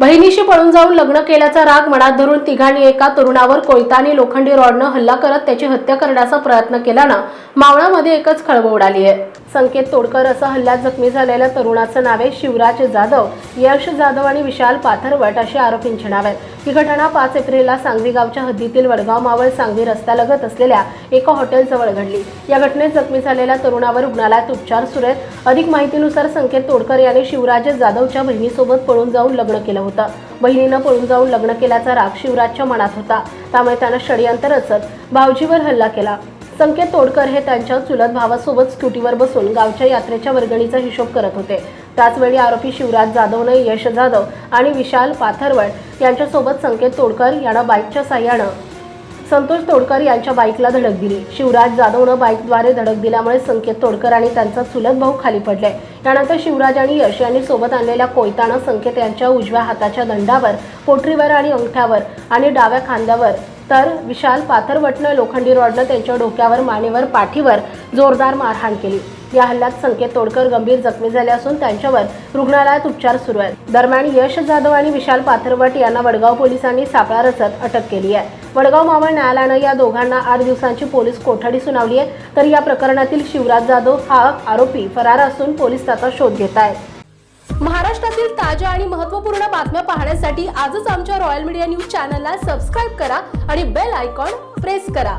बहिणीशी पळून जाऊन लग्न केल्याचा राग मनात धरून तिघांनी एका तरुणावर कोयता आणि लोखंडी रॉडनं हल्ला करत त्याची हत्या करण्याचा प्रयत्न केल्यानं मावळामध्ये एकच खळबळ उडाली आहे. संकेत तोडकर असं हल्ल्यात जखमी झालेल्या तरुणाचं नाव आहे शिवराज जाधव. यश जाधव आणि विशाल पाथरवट अशी आरोपींची नाव आहेत. ही घटना पाच एप्रिलला सांगवी गावच्या हद्दीतील वडगाव मावळ सांगवी रस्त्यालगत असलेल्या एका हॉटेलजवळ घडली. या घटनेत जखमी झालेल्या तरुणावर रुग्णालयात उपचार सुरू आहेत. अधिक माहितीनुसार संकेत तोडकर यांनी शिवराज जाधवच्या बहिणीसोबत पळून जाऊन लग्न केलं होतं. बहिणीनं पळून जाऊन लग्न केल्याचा राग शिवराजच्या मनात होता. त्यामुळे त्यानं षडयंत्र रचत भाऊजीवर हल्ला केला. संकेत तोडकर हे त्यांच्या चुलत भावासोबत स्कूटीवर बसून गावच्या यात्रेच्या वर्गणीचा हिशोब करत होते. त्याचवेळी आरोपी शिवराज जाधवनं यश जाधव आणि विशाल पाथरवड यांच्यासोबत संकेत तोडकर यांना बाईकच्या साह्यानं संतोष तोडकर यांच्या बाईकला धडक दिली. शिवराज जाधवनं बाईकद्वारे धडक दिल्यामुळे संकेत तोडकर आणि त्यांचा चुलत भाऊ खाली पडले. त्यानंतर शिवराज आणि यश यांनी सोबत आणलेल्या कोयतानं संकेत यांच्या उजव्या हाताच्या दंडावर पोटरीवर आणि अंगठ्यावर आणि डाव्या खांद्यावर तर विशाल पाथरवटनं लोखंडी रॉडनं त्यांच्या डोक्यावर मानेवर पाठीवर जोरदार मारहाण केली. या हल्ल्यात संकेत तोडकर गंभीर जखमी झाले असून त्यांच्यावर रुग्णालयात उपचार सुरू आहेत. दरम्यान यश जाधव आणि विशाल पाथरवट यांना वडगाव पोलिसांनी सापळा रचत अटक केली आहे. वडगाव मावळ न्यायालयानं या दोघांना आठ दिवसांची पोलीस कोठडी सुनावली आहे. तर या प्रकरणातील शिवराज जाधव हा आरोपी फरार असून पोलीस त्याचा शोध घेत आहेत. महाराष्ट्रातील ताज्या आणि महत्त्वपूर्ण बातम्या पाहण्यासाठी आजच आमच्या रॉयल मीडिया न्यूज चॅनलला सबस्क्राईब करा आणि बेल आयकॉन प्रेस करा.